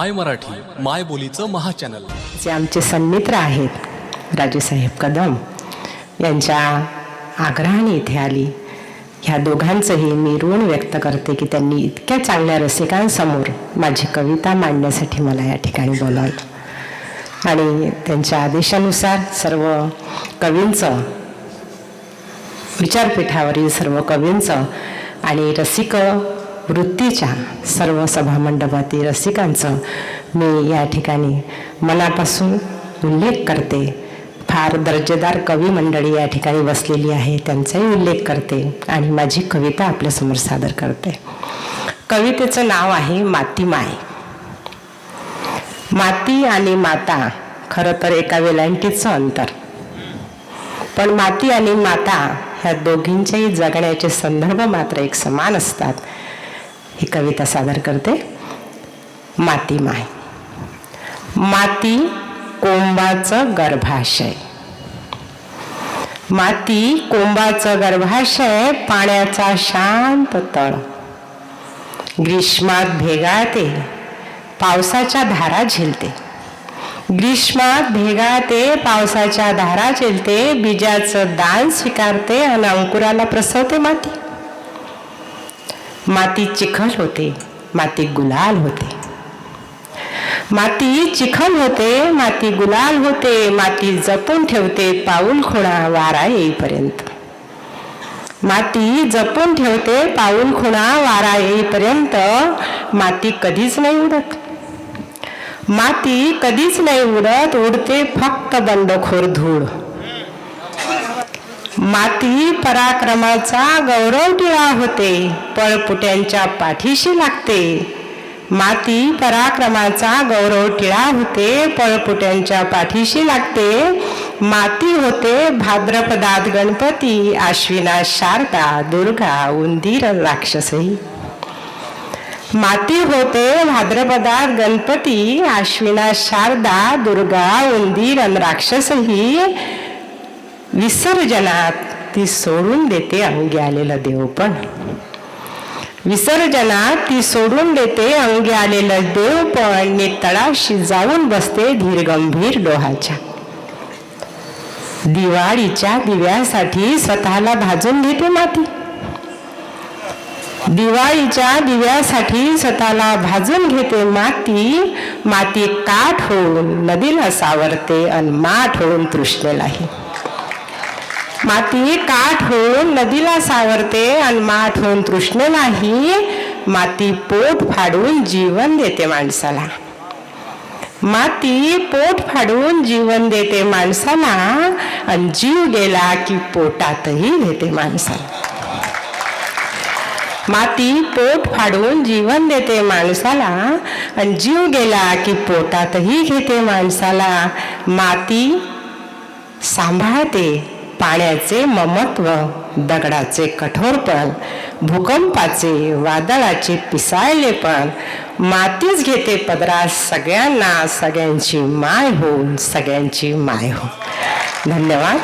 माय मराठी माय बोलीचं महाचॅनल जे आमचे सन्मित्र आहेत राजूसाहेब कदम यांच्या आग्रहाने इथे आली. ह्या दोघांचंही मी ऋण व्यक्त करते की त्यांनी इतक्या चांगल्या रसिकांसमोर माझी कविता मांडण्यासाठी मला या ठिकाणी बोलावलं. आणि त्यांच्या आदेशानुसार सर्व कवींचं विचारपीठावरील सर्व कवींचं आणि रसिक वृत्तीच्या सर्व सभामंडपातील रसिकांचं मी या ठिकाणी मनापासून उल्लेख करते. फार दर्जेदार कवी मंडळी या ठिकाणी बसलेली आहे त्यांचाही उल्लेख करते आणि माझी कविता आपल्यासमोर सादर करते. कवितेचं नाव आहे माती माय माती आणि माता खरं तर एका वेलांटीचं अंतर. पण माती आणि माता ह्या दोघींच्याही जगण्याचे संदर्भ मात्र एक समान असतात. ही कविता सादर करते. माती माय. माती कोंबाचं गर्भाशय. माती कोंबाचं गर्भाशय पाण्याचा शांत तळ. ग्रीष्मात भेगाळते पावसाच्या धारा झेलते. ग्रीष्मात भेगाळते पावसाच्या धारा झेलते बीजाचं दान स्वीकारते आणि अंकुराला प्रसवते माती. माती चिखल होते माती गुलाल होते. माती चिखल होते माती गुलाल होते माती जपून ठेवते पाऊल खुणा वारा येईपर्यंत. माती जपून ठेवते पाऊल खुणा वारा येईपर्यंत माती कधीच नाही उडत. माती कधीच नाही उडत उडते फक्त बंडखोर धूळ. माती पराक्रमाचा गौरव टिळा होते. पळपुट्यांच्या पाठीशी लागते. माती पराक्रमाचा गौरव टिळा होते. पळपुट्यांच्या पाठीशी लागते. माती होते भाद्रपदात गणपती. आश्विना शारदा दुर्गा उंदीर राक्षसही. माती होते भाद्रपदात गणपती. आश्विना शारदा दुर्गा उंदीर राक्षसही. विसर्जनात ती सोडून देते अंगी आलेलं देवपण विसर्जनात ती सोडून देते अंगी आलेलं देवपण ने तळाशी जाऊन बसते धीरगंभीर डोहाच्या. दिवाळीच्या दिव्यासाठी स्वतःला भाजून घेते माती. दिवाळीच्या दिव्यासाठी स्वतःला भाजून घेते माती. माती काठ होऊन नदीला सावरते अन माठ होऊन तृष्णेलाही. माती काठ होऊन नदीला सावरते आणि माठ होऊन तृष्णेलाही माती पोट फाडून जीवन देते माणसाला. माती पोट फाडून जीवन देते माणसाला आणि जीव गेला की पोटातही देते माणसाला. माती पोट फाडून जीवन देते माणसाला आणि जीव गेला की पोटातही घेते माणसाला. माती सांभाळते. पाण्याचे ममत्व दगडाचे कठोरपण भूकंपाचे वादळाचे पिसाळलेपण मातीच घेते पदरास सगळ्यांना सगळ्यांची माय होऊन सगळ्यांची माय हो धन्यवाद.